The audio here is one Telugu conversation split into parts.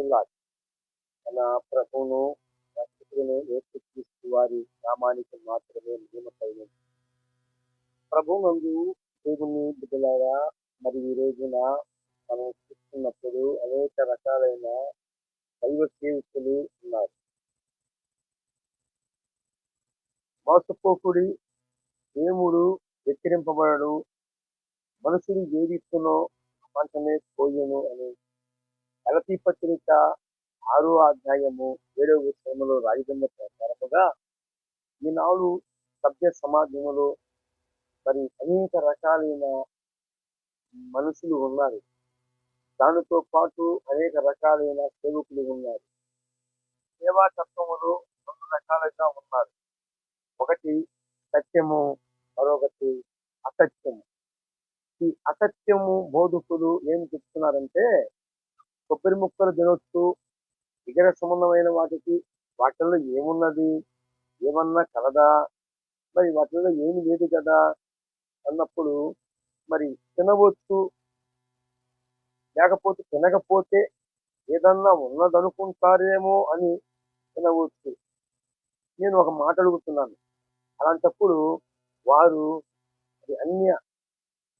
ప్రియులారా, మన ప్రభువును రక్షకులను యేసుక్రీస్తు వారి నామానికి మాత్రమే నియమపైన ప్రభు నందు దేవుని బిడ్డలారా మరి ఈ రోజున మనం చూస్తున్నప్పుడు అనేక రకాలైన దైవ సేవకులు ఉన్నారు. మోసపోకుడి దేవుడు వెక్కిరింపబడడు. మనుషులు ఏదిస్తున్నో పంటనే పోయెను అని గలతీ పత్రిక ఆరో అధ్యాయము ఏడవ విషయంలో రాయబడిన ప్రకారముగా ఈనాడు సభ్య సమాజంలో మరి అనేక రకాలైన మనుషులు ఉన్నారు. దానితో పాటు అనేక రకాలైన సేవకులు ఉన్నారు. సేవా తత్వములు రెండు రకాలుగా ఉన్నారు. ఒకటి సత్యము మరొకటి అసత్యము. ఈ అసత్యము బోధకులు ఏం చెప్తున్నారంటే కొబ్బరి ముక్కలు తినొచ్చు. ఇతర సంబంధమైన వాటికి వాటిల్లో ఏమున్నది? ఏమన్నా కలదా? మరి వాటిల్లో ఏమి లేదు కదా? అన్నప్పుడు మరి తినవచ్చు. లేకపోతే తినకపోతే ఏదన్నా ఉన్నదనుకుంటారేమో అని తినవచ్చు. నేను ఒక మాట అడుగుతున్నాను. అలాంటప్పుడు వారు అన్య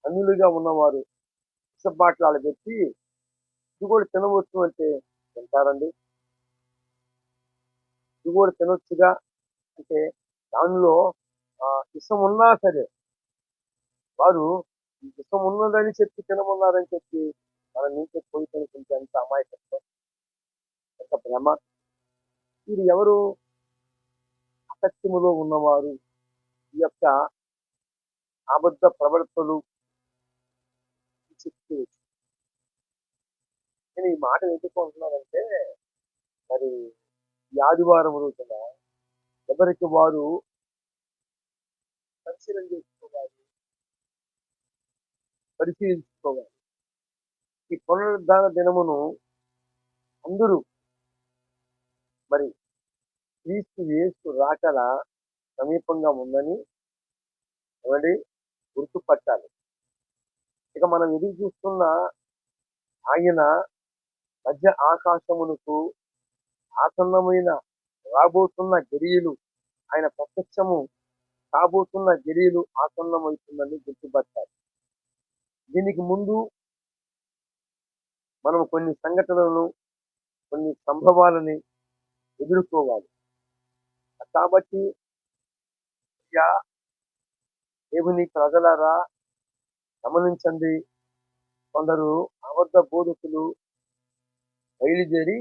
అన్యులుగా ఉన్నవారు విషబాట్లాలు పెట్టి ఇది కూడా తినవచ్చు అంటే తింటారండి. ఇది కూడా తినొచ్చుగా అంటే దానిలో ఆ, ఇష్టం ఉన్నా సరే వారు ఇష్టం ఉన్నదని చెప్పి తినమన్నారని చెప్పి మన నుంచి పోయి తినుకుంటే ఎంత అమాయకత్వం ఎంత భ్రమ. ఇది ఎవరు? అసత్యములో ఉన్నవారు. ఈ యొక్క అబద్ధ ప్రవర్తలు చెప్తూ నేను ఈ మాట ఎందుకుంటున్నానంటే మరి ఆదివారం రోజున ఎవరికి వారు పరిశీలన చేసుకోవాలి పరిశీలించుకోవాలి. ఈ పునరుద్ధాన దినమును అందరూ మరి క్రీస్తు యేసు రాకల సమీపంగా ఉందని ఎవరి గుర్తుపట్టాలి. ఇక మనం ఎదురు చూస్తున్న ఆయన మధ్య ఆకాశమునకు ఆసన్నమైన రాబోతున్న గిరియులు ఆయన ప్రత్యక్షము కాబోతున్న గిరియులు ఆసన్నమవుతుందని గుర్తుపట్టాలి దీనికి ముందు మనం కొన్ని సంఘటనలను కొన్ని సంభవాలని ఎదుర్కోవాలి. కాబట్టి దేవుని ప్రజలారా గమనించండి. కొందరు అబద్ధ బోధకులు బయలుదేరి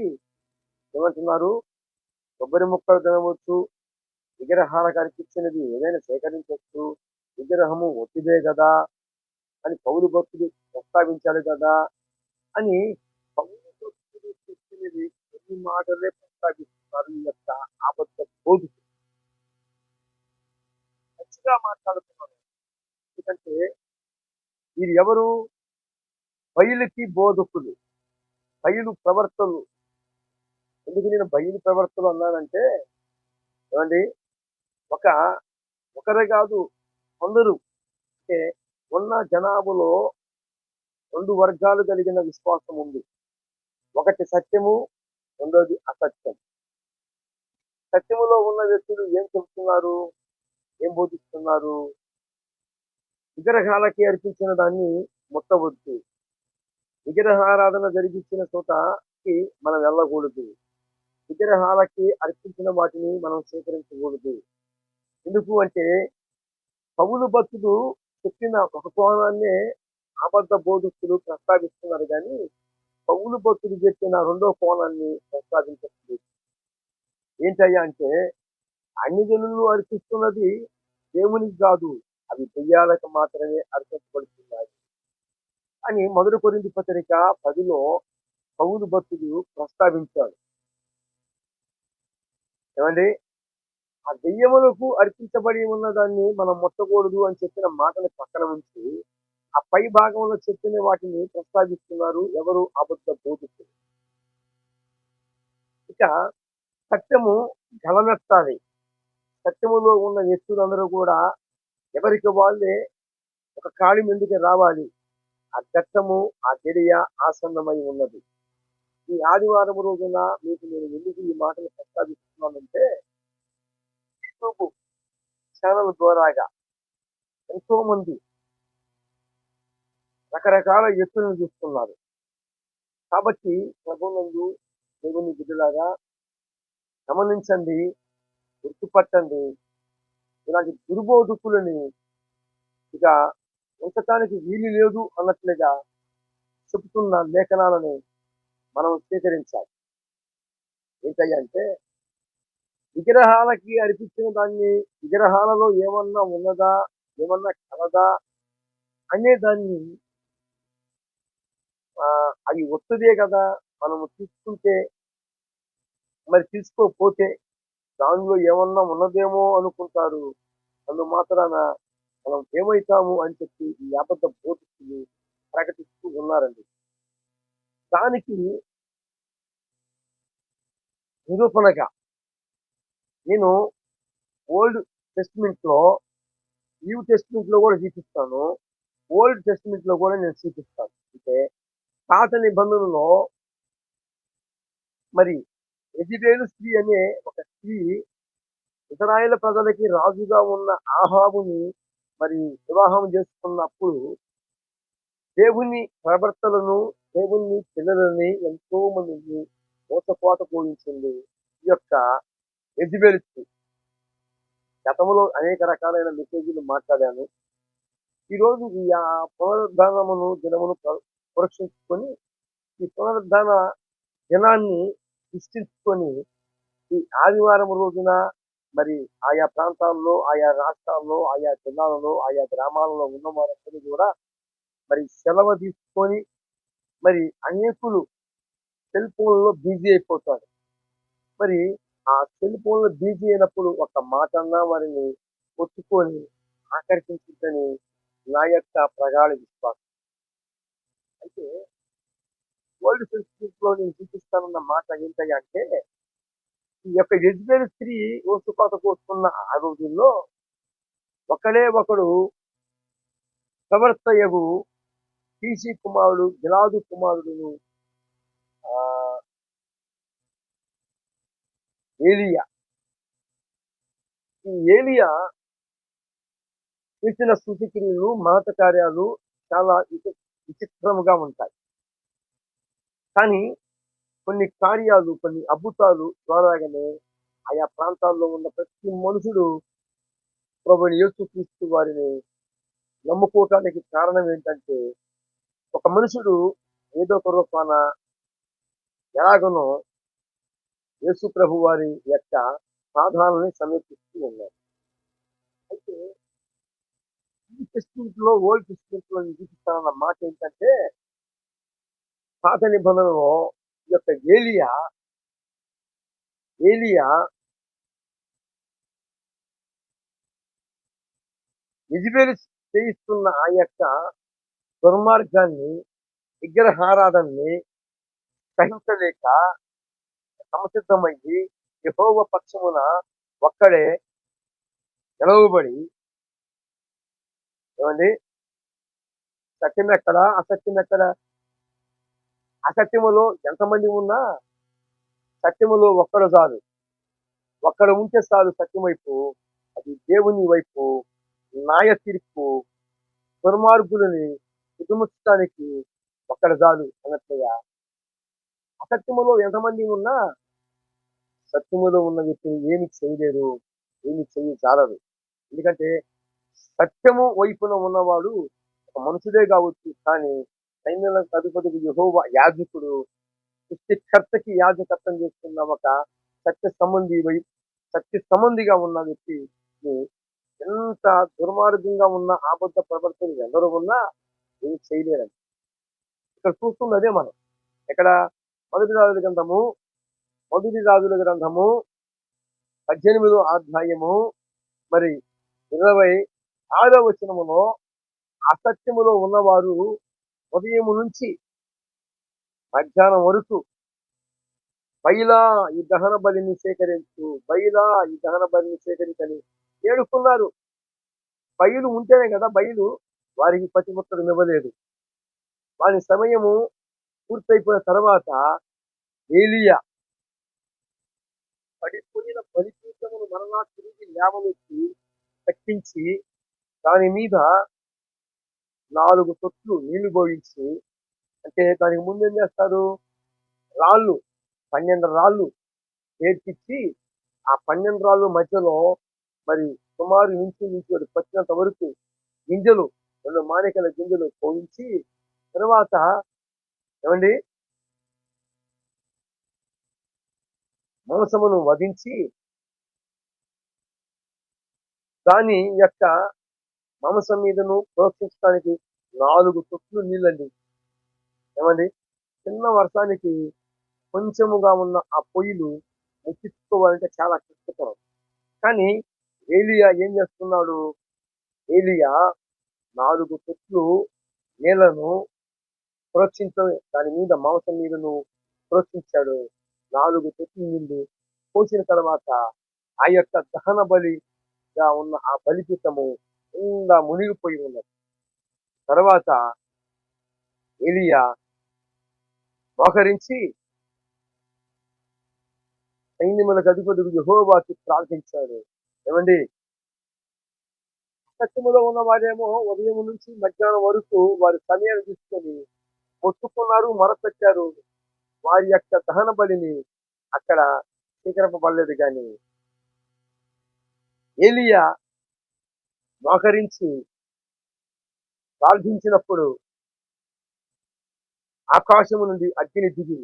ఏమంటున్నారు? కొబ్బరి ముక్కలు తినవచ్చు విగ్రహాలకు అర్పించినది ఏదైనా సేకరించవచ్చు విగ్రహము ఒత్తిదే కదా అని పౌరు భక్తుడు ప్రస్తావించాలి కదా అని పౌరు భక్తుడు చెప్పినది కొన్ని మాటలే ప్రస్తావిస్తున్నారు ఈ యొక్క ఆబద్ధ బోధి మంచిగా మాట్లాడుతున్నారు ఎందుకంటే వీరు ఎవరు? బయలుకి బోధకులు. బయలు ప్రవర్తనలు ఎందుకు నేను బయలు ప్రవర్తనలు అన్నానంటే ఏమండి? ఒక ఒకరే కాదు కొందరు. అంటే ఉన్న జనాభాలో రెండు వర్గాలు కలిగిన విశ్వాసం ఉంది. ఒకటి సత్యము రెండోది అసత్యం. సత్యములో ఉన్న వ్యక్తులు ఏం చెబుతున్నారు? ఏం బోధిస్తున్నారు? విగ్రహాలకి అర్పించిన దాన్ని ముట్టవద్దు. విగ్రహారాధన జరిగించిన చోటకి మనం వెళ్ళకూడదు. విగ్రహాలకి అర్పించిన వాటిని మనం స్వీకరించకూడదు. ఎందుకు అంటే పౌలు భక్తుడు చెప్పిన ఒక కోణాన్నే అబద్ధ బోధకులు ప్రస్తావిస్తున్నారు కానీ పౌలు భక్తుడు చెప్పిన రెండో కోణాన్ని ప్రస్తావించట్లేదు ఏంటయ్యా అంటే అన్ని జనులు అర్పిస్తున్నది దేవునికి కాదు అవి దెయ్యాలకు మాత్రమే అర్పించబడుతున్నాయి. అని మొదటి కొరింది పత్రిక పదిలో పౌలు భక్తుడు ప్రస్తావించాడు. ఏమండి? ఆ దెయ్యములకు అర్పించబడి ఉన్న దాన్ని మనం ముట్టకూడదు అని చెప్పిన మాటని పక్కన ఉంచి ఆ పై భాగంలో చెప్పిన వాటిని ప్రస్తావిస్తున్నారు ఎవరు? అబద్ధ బోధిస్తున్నారు ఇక సత్యము గలమెత్తాలి. సత్యములో ఉన్న వ్యక్తులందరూ కూడా ఎవరికి వాళ్ళే? ఒక కాళి ముందుకు రావాలి. ఆ చట్టము ఆ గడియ ఆసన్నమై ఉన్నది. ఈ ఆదివారం రోజున మీకు నేను ఎందుకు ఈ మాటలు ప్రస్తావిస్తున్నానంటే యూట్యూబ్ ఛానల్ ద్వారాగా ఎంతో మంది రకరకాల ఎత్తులను చూస్తున్నారు. కాబట్టి ప్రభునందు దేవుని బిడ్డలాగా గమనించండి గుర్తుపట్టండి. ఇలాంటి దుర్బోధకులని ఇక ఉంచటానికి వీలు లేదు అన్నట్లుగా చెబుతున్న లేఖనాలని మనం స్వీకరించాలి. ఏంటంటే విగ్రహాలకి అర్పించిన దాన్ని విగ్రహాలలో ఏమన్నా ఉన్నదా ఏమన్నా కలదా అనే దాన్ని అది వస్తుందే కదా మనము తీసుకుంటే మరి తీసుకోకపోతే దానిలో ఏమన్నా ఉన్నదేమో అనుకుంటారు. అందు మాత్రాన మనం ఏమవుతాము అని చెప్పి ఈ అబద్ధ బోధిస్తులు ప్రకటిస్తూ ఉన్నారండి. దానికి నిరూపణగా నేను ఓల్డ్ టెస్ట్మెంట్లో న్యూ టెస్ట్మెంట్లో కూడా చూపిస్తాను. ఓల్డ్ టెస్ట్మెంట్లో కూడా నేను చూపిస్తాను. అంటే పాత నిబంధనలో మరి ఎజిబేలు స్త్రీ అనే ఒక స్త్రీ ఇజ్రాయేల్ ప్రజలకి రాజుగా ఉన్న ఆహాబుని మరి వివాహం చేసుకున్నప్పుడు దేవుని ప్రవర్తలను దేవుని పిల్లలని ఎంతో మందిని మోసపోత పోయించింది ఈ యొక్క ఎజిబేలు గతంలో అనేక రకాలైన మెసేజీలు మాట్లాడాను. ఈరోజు ఈ ఆ పునరుద్ధానమును దినమును పరీక్షించుకొని పురక్షించుకొని ఈ పునరుద్ధాన దినాన్ని సృష్టించుకొని ఈ ఆదివారం రోజున మరి ఆయా ప్రాంతాల్లో ఆయా రాష్ట్రాల్లో ఆయా జిల్లాలలో ఆయా గ్రామాలలో ఉన్న వారందరూ కూడా మరి సెలవు తీసుకొని మరి అనేకులు సెల్ ఫోన్లో బిజీ అయిపోతారు. మరి ఆ సెల్ ఫోన్లో బిజీ అయినప్పుడు ఒక మాట అన్నా వారిని కొట్టుకొని ఆకర్షించని నా యొక్క ప్రగాఢ విశ్వాసం. అయితే వరల్డ్ సంస్కృతిలో నేను చూపిస్తానన్న మాట ఏంటంటే అంటే ఈ యొక్క యజ్బేల్ స్త్రీ ఓసుపాత కోసుకున్న ఆ రోజుల్లో ఒకడే ఒకడు ప్రవర్తయగు టీసీ కుమారుడు గిలాదు కుమారుడును ఏలియా. ఈ ఏలియా చేసిన సూచిక్రియలు మహత కార్యాలు చాలా విచిత్రముగా ఉంటాయి. కానీ కొన్ని కార్యాలు కొన్ని అద్భుతాలు ద్వారాగానే ఆయా ప్రాంతాల్లో ఉన్న ప్రతి మనుషుడు ప్రభుని యేసుక్రీస్తు వారిని నమ్ముకోవటానికి కారణం ఏంటంటే ఒక మనుషుడు ఏదో ఒక రూపాన ఎలాగనో యేసు ప్రభు వారి యొక్క సాధనాలని సమీపిస్తూ ఉన్నారు అయితే ఈ టెస్ట్మెంట్లో ఓల్డ్ టెస్ట్మెంట్లో చూపిస్తానన్న మాట ఏంటంటే పాత నిబంధనలో ఈ యొక్క ఏలియా ఏలియా యజ్బేలు చేయిస్తున్న ఆ యొక్క దుర్మార్గాన్ని విగ్రహారాధనని సహించలేక సంసిద్ధమయ్యి యహోవ పక్షమున ఒక్కడే నిలవబడి ఏమండి సత్యం ఎక్కడ అసత్యం ఎక్కడ అసత్యములో ఎంతమంది ఉన్నా సత్యములో ఒక్కడు చాలు. ఒక్కడ ఉంటే చాలు సత్యం వైపు అది దేవుని వైపు న్యాయ తీర్పు దుర్మార్గులని కుటుంబించడానికి ఒక్కడ చాలు అన్నట్లుగా. అసత్యములో ఎంతమంది ఉన్నా సత్యములో ఉన్న వ్యక్తి ఏమి చేయలేరు ఏమి చేయి చాలదు ఎందుకంటే సత్యము వైపున ఉన్నవాడు ఒక మనుషుడే కావచ్చు కానీ సైన్యుల అధిపతికి యెహోవా యాజకుడు సృష్టికర్తకి యాజకత్వం చేస్తున్న ఒక సత్య సంబంధి వై- సత్య సంబంధిగా ఉన్న వ్యక్తి ఎంత దుర్మార్గంగా ఉన్న ఆబద్ధ ప్రవర్తన ఎవరు ఉన్నా ఏం చేయలేరండి. ఇక్కడ చూస్తున్నదే మనం. ఇక్కడ మొదటి రాజుల గ్రంథము మొదటి రాజుల గ్రంథము పద్దెనిమిదో అధ్యాయము మరి ఇరవై ఆరో వచనములో అసత్యములో ఉన్నవారు ఉదయం నుంచి మధ్యాహ్నం వరకు బయలా ఈ దహన బలిని సేకరించు బయలా ఈ దహన బలిని సేకరించని ఏడుకున్నారు బయలు ఉంటేనే కదా బయలు వారికి పతిపుత్రుడు ఇవ్వలేదు. వారి సమయము పూర్తయిపోయిన తర్వాత ఏలియా పడిపోయిన బలిపీఠమును మరలా తిరిగి లేవనెత్తి కట్టించి దాని మీద నాలుగు తొట్లు నీళ్ళు పోయించి అంటే దానికి ముందు ఏం చేస్తారు? రాళ్ళు పన్నెండు రాళ్ళు నేర్పించి ఆ పన్నెండు రాళ్ళు మధ్యలో మరి సుమారు నుంచి నుంచి అది పచ్చినంత వరకు గింజలు రెండు మానికల గింజలు పోయించి తర్వాత ఏమండి? మాంసమును వధించి దాని యొక్క మాంసం మీదను ప్రోక్షించడానికి నాలుగు తొట్లు నీళ్ళండి. ఏమండి? చిన్న వర్షానికి కొంచెముగా ఉన్న ఆ పొయ్యిలు ముట్టించుకోవాలంటే చాలా కష్టతరం. కానీ ఏలియా ఏం చేస్తున్నాడు? ఏలియా నాలుగు తొట్లు నీళ్ళను ప్రోక్షించ దాని మీద మాంసం మీదను ప్రోక్షించాడు నాలుగు తొట్లు నీళ్ళు పోసిన తర్వాత ఆ యొక్క దహన బలిగా ఉన్న ఆ బలిపీఠము నిండా మునిగిపోయి ఉన్నది. తర్వాత ఏలియా మోకరించి సైన్యములకు అధిపతుడు యహోవాకి ప్రార్థించాడు. ఏమండి? సత్యములో ఉన్న వారేమో ఉదయం నుంచి మధ్యాహ్నం వరకు వారి సమయాన్ని తీసుకొని మొత్తుకున్నారు మొరపెట్టారు. వారి యొక్క దహన బలిని అక్కడ స్వీకరింపబడలేదు కానీ ఏలియా మోకరించి ప్రార్థించినప్పుడు ఆకాశము నుండి అగ్ని దిగి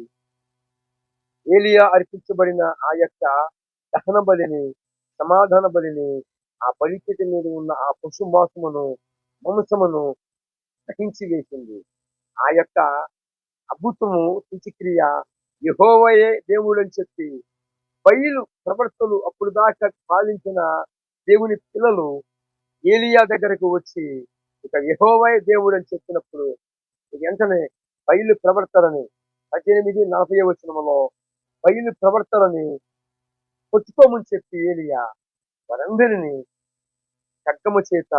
ఏలియా అర్పించబడిన ఆ యొక్క దహన బలిని సమాధాన బలిని ఆ బలిపీఠ మీద ఉన్న ఆ పశు మాసమును మాంసమును దహించి వేసింది. ఆ యొక్క అద్భుతము తుచిక్రియ యహోవయే దేవుడు అని చెప్పి బయలు ప్రవర్తలు అప్పుడు దాకా పాలించిన దేవుని పిల్లలు ఏలియా దగ్గరకు వచ్చి ఇక యహోవయే దేవుడు అని చెప్పినప్పుడు వెంటనే బయలు ప్రవర్తనని పద్దెనిమిది నలభై వచనములో బయలు ప్రవర్తనని కొట్టుకోమని చెప్పి ఏలియా వారందరినీ ఖడ్గము చేత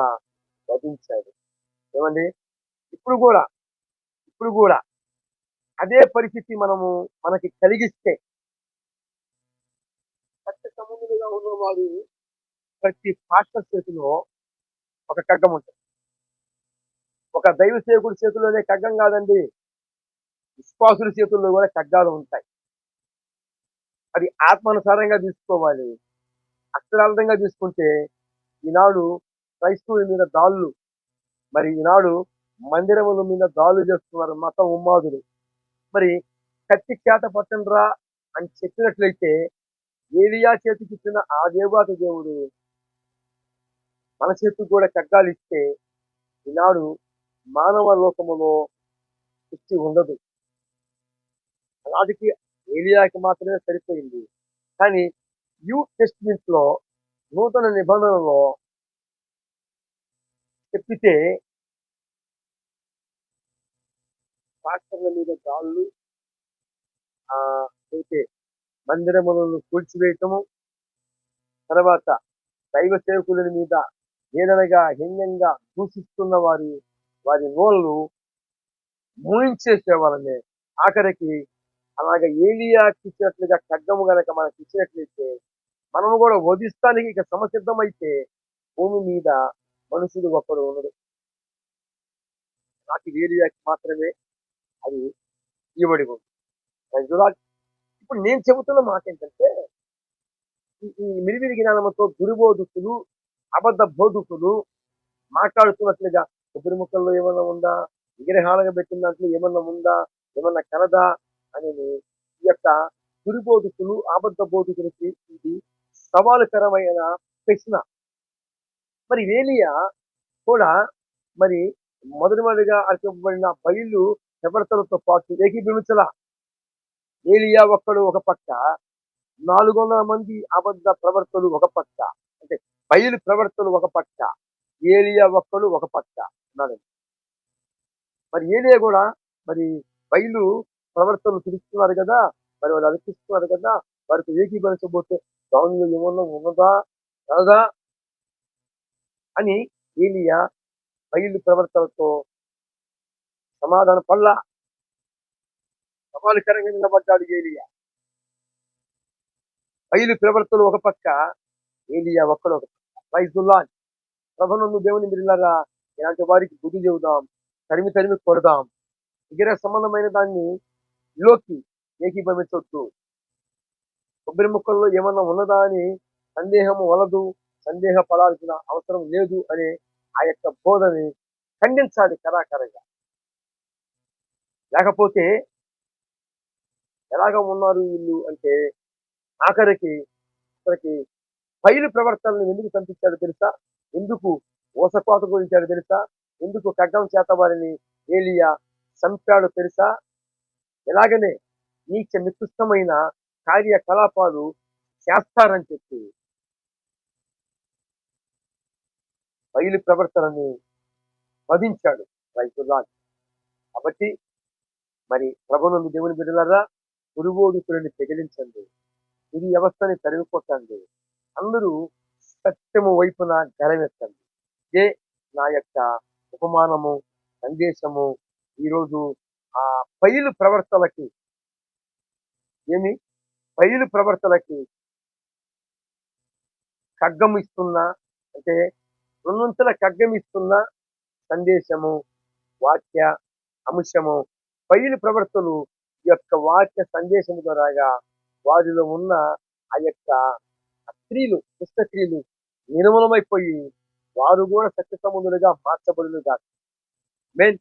వధించాడు. ఏమండి? ఇప్పుడు కూడా ఇప్పుడు కూడా అదే పరిస్థితి మనము మనకి కలిగిస్తే సత్య ఉన్నవాడు ప్రతి పాస్టర్ చేతిలో ఒక ఖడ్గం ఉంటుంది. ఒక దైవ సేవకుడి చేతిలోనే ఖడ్గం కాదండి. విశ్వాసుడి చేతుల్లో కూడా ఖడ్గాలు ఉంటాయి. అది ఆత్మానుసారంగా తీసుకోవాలి. అక్షరార్థంగా తీసుకుంటే ఈనాడు క్రైస్తవుల మీద దాళ్ళు మరి ఈనాడు మందిరముల మీద దాళ్ళు చేస్తున్నారు మత ఉమ్మాదులు మరి కత్తి చేత పట్టండ్రా అని చెప్పినట్లయితే ఏలియా చేతికిచ్చిన ఆ దేవాత దేవుడు మన చేతికి కూడా ఖడ్గాలు ఇస్తే ఈనాడు మానవ లోకములో సృష్టి ఉండదు. అలాంటికి ఏలియాకి మాత్రమే సరిపోయింది. కానీ న్యూ టెస్ట్మెంట్లో నూతన నిబంధనలో చెప్పితే పాస్టర్ల మీద గాళ్ళు అయితే మందిరములను కూల్చివేయటము తర్వాత దైవ సేవకుల మీద ఏదనగా హీన్యంగా దూషిస్తున్న వారి వారి నోళ్ళు మూయించేసేవాళ్ళనే ఆఖరికి అలాగే ఏలియాకి ఇచ్చినట్లుగా ఖడ్గము గనక మనకి ఇచ్చినట్లయితే మనం కూడా వధిస్తానికి ఇక సమసిద్ధమైతే భూమి మీద మనుషుడు ఒక్కడు ఉండడు నాకు ఏలియాకి మాత్రమే అది ఇవ్వబడి ఉంది. ఇప్పుడు నేను చెబుతున్న మాట ఏంటంటే ఈ- మిరివిరి జ్ఞానంతో దుర్బోధకులు అబద్ధ బోధకులు మాట్లాడుతున్నట్లుగా కొబ్బరి ముక్కల్లో ఏమన్నా ఉందా? విగ్రహాలుగా పెట్టిన దాంట్లో ఏమన్నా ఉందా? ఏమన్నా కలదా? అని ఈ యొక్క దుర్బోధకులు అబద్ధ బోధకులకి ఇది సవాలుకరమైన ప్రశ్న. మరి వేలియా కూడా మరి మొదటి మొదటిగా అర్పింపబడిన బయలు ప్రవర్తనతో పాటు ఏకీభవించలా? ఏలియా ఒక్కడు ఒక పక్క నాలుగు వందల మంది అబద్ధ ప్రవర్తలు ఒక పక్క. అంటే బయలు ప్రవర్తలు ఒక పక్క ఏలియా ఒక్కడు ఒక పక్క ఉన్నాడు మరి ఏలియా కూడా మరి బయలు ప్రవర్తనలు పిలుస్తున్నారు కదా మరి వాళ్ళు అర్పిస్తున్నారు కదా వారికి ఏకీభవించబోతే దానిలో ఏమన్నా ఉన్నదా కాదా అని ఏలియా బయలు ప్రవర్తనతో సమాధాన పల్ల సవాలుకరంగా నిలబడ్డాడు ఏలియా. బయలు ప్రవర్తలు ఒక పక్క ఏలియా ఒక్కడు ఒక పక్క రైతుల్లా ప్రభునందు దేవుని మిరిలారా ఇలాంటి వారికి బుద్ధి చెబుదాం తరిమి తరిమి కొడదాం. విగ్రహ సంబంధమైన దాన్ని లోకి ఏకీభవించవద్దు కొబ్బరి ముక్కల్లో ఏమన్నా ఉన్నదా అని సందేహము వలదు సందేహ పడాల్సిన అవసరం లేదు అనే ఆ యొక్క బోధని ఖండించాలి కరాకరంగా. లేకపోతే ఎలాగ ఉన్నారు వీళ్ళు అంటే ఆఖరికి అక్కడికి బయలు ప్రవర్తనను ఎందుకు పంపించాడు తెలుసా? ఎందుకు ఓసకోత గురించాడు తెలుసా? ఎందుకు ఖడ్గం చేత వారిని ఏలియా చంపాడు తెలుసా? ఎలాగనే నీచ నికృష్టమైన కార్యకలాపాలు చేస్తారని చెప్పి బయలు ప్రవర్తనని వధించాడు రైతులా కాబట్టి మరి ప్రభునందు దేవుని బిడ్డలారా పురుగోడుకులని పెగిలించండి ఇది వ్యవస్థని తరిమి కొట్టండి అందరూ సత్యము వైపున గరమెత్తండి ఇదే నా యొక్క ఉపమానము సందేశము. ఈరోజు ఆ పైలు ప్రవర్తనకి ఏమి? పైలు ప్రవర్తనకి ఖగ్గం ఇస్తున్నా అంటే రెండంతల ఖగ్గం ఇస్తున్న సందేశము వాక్య అంశము. పైలు ప్రవర్తలు ఈ యొక్క వాక్య సందేశము ద్వారాగా వారిలో ఉన్న ఆ యొక్క స్త్రీలు దుష్ట స్త్రీలు నిర్మూలమైపోయి వారు కూడా సత్య సంబంధులుగా మార్చబడులుగా మెయిన్